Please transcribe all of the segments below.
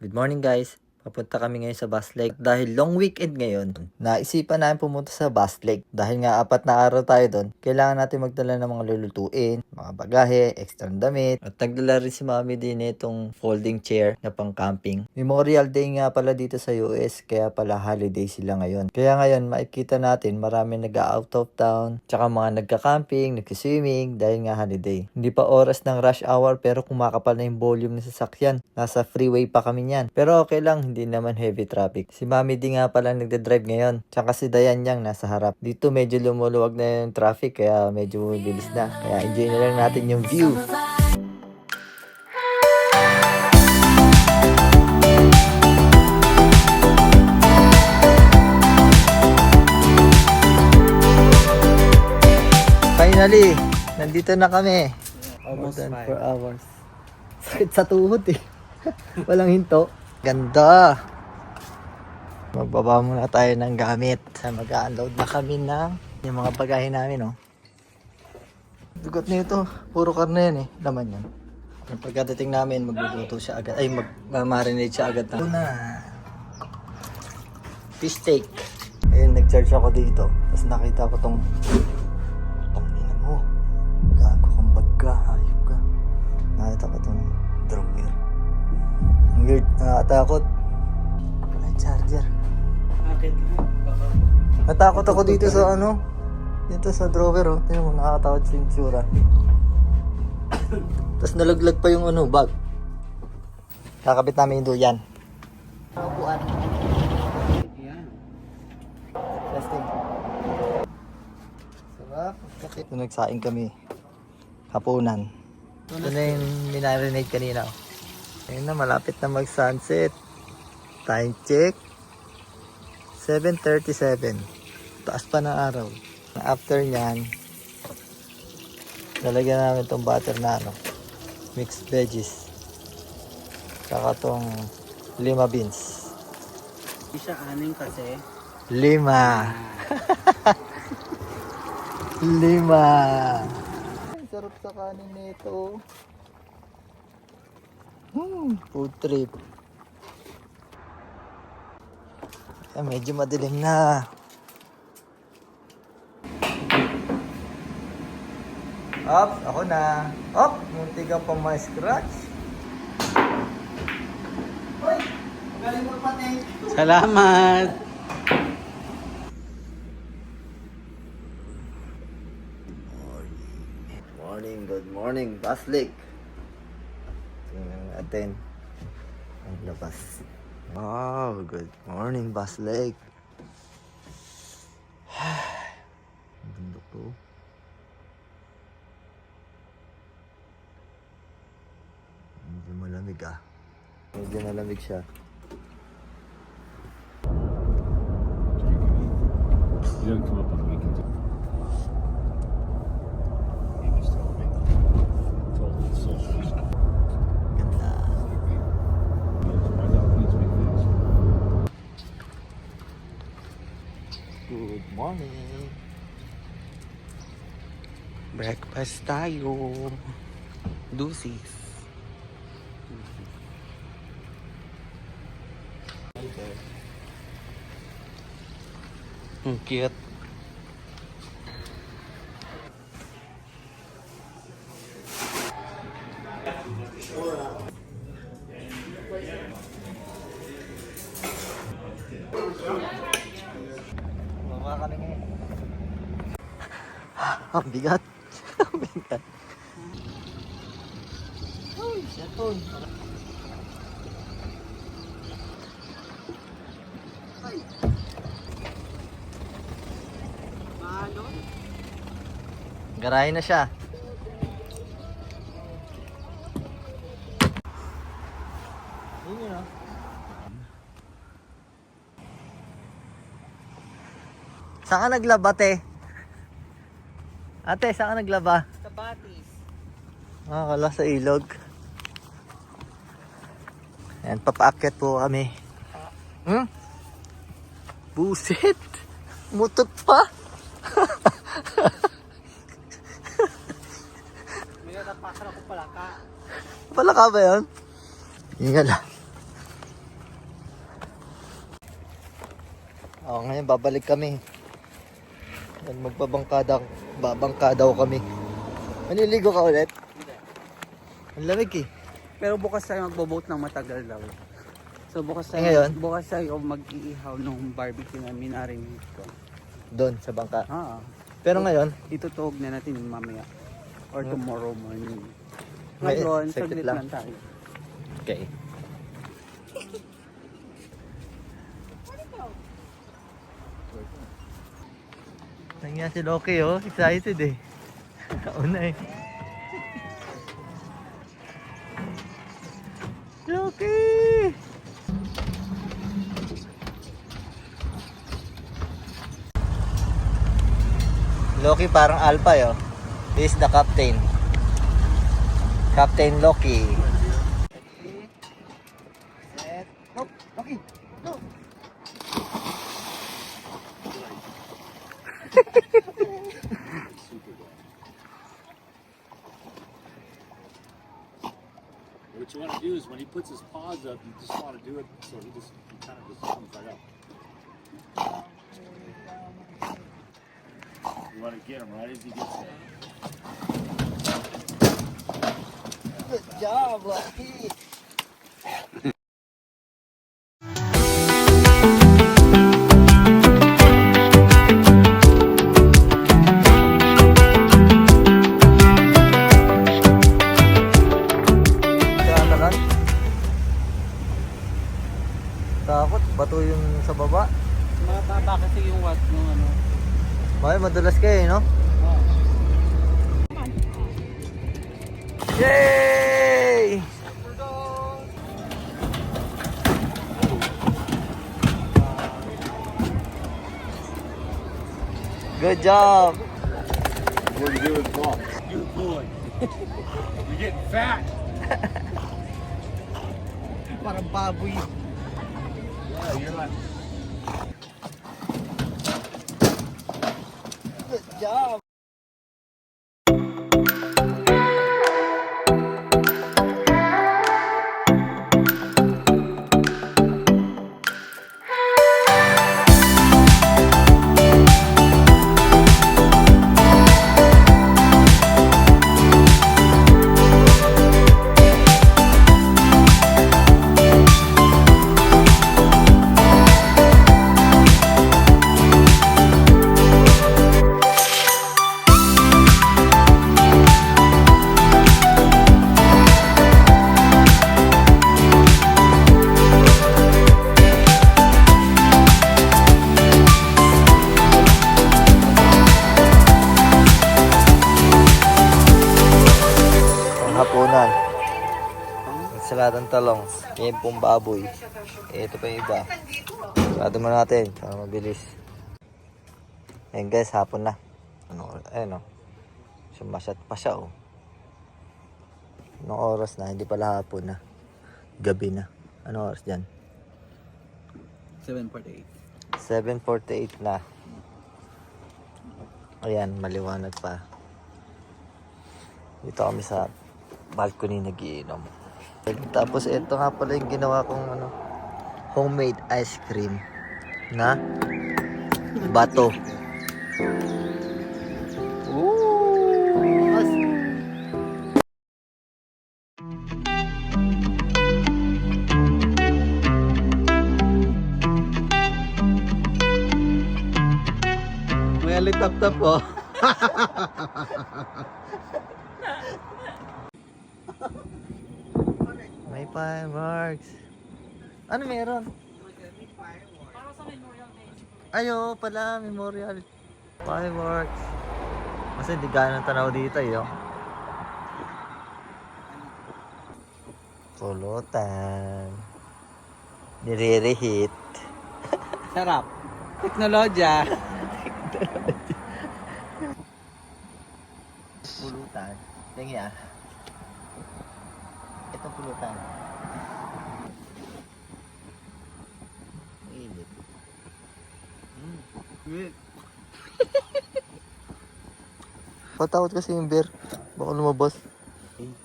Good morning guys. Papunta kami ngayon sa Bus Lake. Dahil long weekend ngayon, naisipan namin pumunta sa Bus Lake. Dahil nga apat na araw tayo doon, kailangan natin magdala ng mga lulutuin, mga bagahe, extra damit. At nagdala rin si mami din itong folding chair na pang camping. Memorial Day nga pala dito sa US, kaya pala holiday sila ngayon. Kaya ngayon, makikita natin marami nag-out of town, tsaka mga nagka-camping, nagka-swimming, dahil nga holiday. Hindi pa oras ng rush hour pero kumakapal na yung volume ng sasakyan. Nasa freeway pa kami niyan. Pero okay lang, hindi naman heavy traffic. Si Mami di nga pala nagde-drive ngayon. Tsaka si Dayan yang nasa harap. Dito medyo lumuluwag na yung traffic kaya medyo bilis na. Kaya enjoy na lang natin yung view. Finally, nandito na kami. Almost More than five. 4 hours. Sakit sa tuhod eh. Walang hinto. Ganda. Magbaba muna tayo ng gamit. Mag-unload na kami ng yung mga bagahe namin, oh. Dugot na ito. Puro karne yan eh. Laman yan. Yung pagkadating namin, magluluto siya agad. Ay, mag-marinate siya agad na. Ito na. Fish steak. Ayun, nag-charge ako dito. Tapos nakita ko tong weird. Nakakatakot. Wala yung charger. Natakot ako dito sa ano. Dito sa drawer oh. Tingnan mo, nakakatakot sa yung tsura. Tapos nalaglag pa yung ano, bag. Kakabit namin yung duyan. Upuan. Testing. Sarap. Ito nagsaing kami. Hapunan. Ito na yung minarinate kanina. oh. Ayun na, malapit na mag-sunset. Time check. 7.37. Taas pa ng araw. After nyan, lalagyan namin itong butter na ano, mixed veggies. Saka itong lima beans. Siya aning kasi. Lima. Lima. Ang sarap sa kanin nito. Hmm, food trip. Eh, medyo madilim na. Ops, ako na. Op, munti ka pa ma-scratch. Hoy, magaling mo pati. Salamat! Morning, good morning, Baslik. Natin ang labas. Wow, good morning, Baslik. Ang ganda ko. Medyo malamig ah. Medyo malamig siya. You don't come Good morning. Breakfast tayo. Dusis. Mm-hmm. Ang cute. Mama ka na ngayon. Ang bigat. Ang bigat. Uy, cellphone. Ay. Garahe na siya. Saan ka naglaba, te? Ate, saan ka naglaba? Sa batis. Ah, kala sa ilog. Ayan, papaakyat po kami. Hmm? Buset! Mutot pa! Minatapakan ako palaka. Palaka ba yun? Ingat lang. Oh, ngayon babalik kami. Yan, magbabangkada, babangkada ko kami. Maniligo ka ulit? Ang lamig eh. Pero bukas tayo magbo-boat ng matagal daw. So bukas tayo, Eh, ngayon? bukas tayo mag-iihaw nung barbecue na minarinig ko. Doon sa bangka. Ah, Pero ngayon, itutuog na natin mamaya. Or tomorrow morning. Ngayon, secret saglit lang. lang tayo. Okay. Nangyari si Loki oh, excited eh. Una eh. Loki! Loki parang alpha yo. He is the captain. Captain Loki. What you want to do is when he puts his paws up, you just want to do it so he just he kind of just comes right up. You want to get him right as he gets there. Good job, Loki. Takot, bato yung sa baba. Mababa kasi yung wat nung ano. May madulas kayo, eh, no? Yay! Good job! What are you doing, Paul? You pulling. You're getting fat. Parang baboy. Yeah, you're like. Good job! Panghapunan. Ensaladang talong. Yan pong baboy. Ito pa yung iba. Sarado mo natin para mabilis. Ayan guys, hapon na. Ano, ayun o. Sumasyat pa siya oh. Anong oras na? Hindi pala hapon na. Gabi na. Anong oras dyan? 748. 7.48 na. Ayan, maliwanag pa. Dito kami sa balcony nagiinom. Tapos ito nga pala yung ginawa kong ano, homemade ice cream na bato. May alitap-tap po. fireworks. Ano meron? Ayo pala, memorial. Fireworks. Kasi di ganang tanaw dito eh, oh. yo. Pulutan. Nire-reheat. Sarap. Teknolodya. Pulutan. Tingin ah. Ito pulutan. Init. Patakot kasi yung bear. Baka lumabas.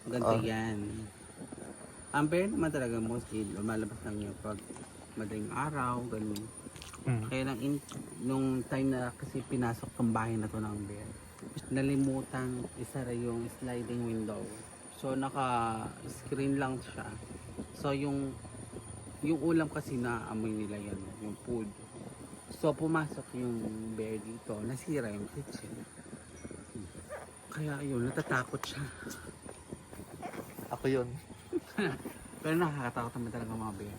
Ganda Ah. yan. Ang bear naman talaga mostly lumalabas lang yun pag madaling araw, ganun. Mm. Kaya lang in, nung time na kasi pinasok tong bahay na to ng bear, nalimutan isara yung sliding window. So naka-screen lang siya. So yung yung ulam kasi na amoy nila yan, yung food. So pumasok yung bear dito, nasira yung kitchen. Kaya yun, natatakot siya. Ako yun. Pero nakakatakot naman talaga mga bear.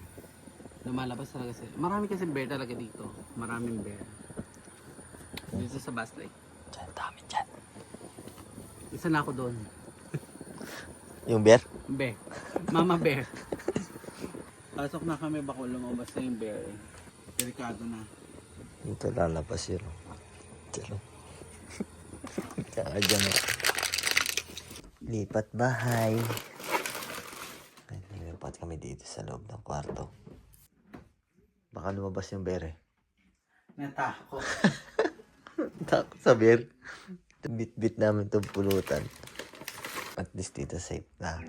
Lumalabas talaga sila. Marami kasi bear talaga dito. Maraming bear. Dito sa Bass Lake. Diyan, dami dyan. Isa na ako doon. Yung bear? Bear. Mama bear. Pasok na kami bako lumabas na yung bear. eh. Delikado na. Dito lalabas yun. Diyan. Kaya dyan. oh. Lipat bahay. Ay, Lilipat kami dito sa loob ng kwarto. Baka lumabas yung bear eh. Natakot. Takot sa bear. Bit-bit namin itong pulutan. At least dito safe na.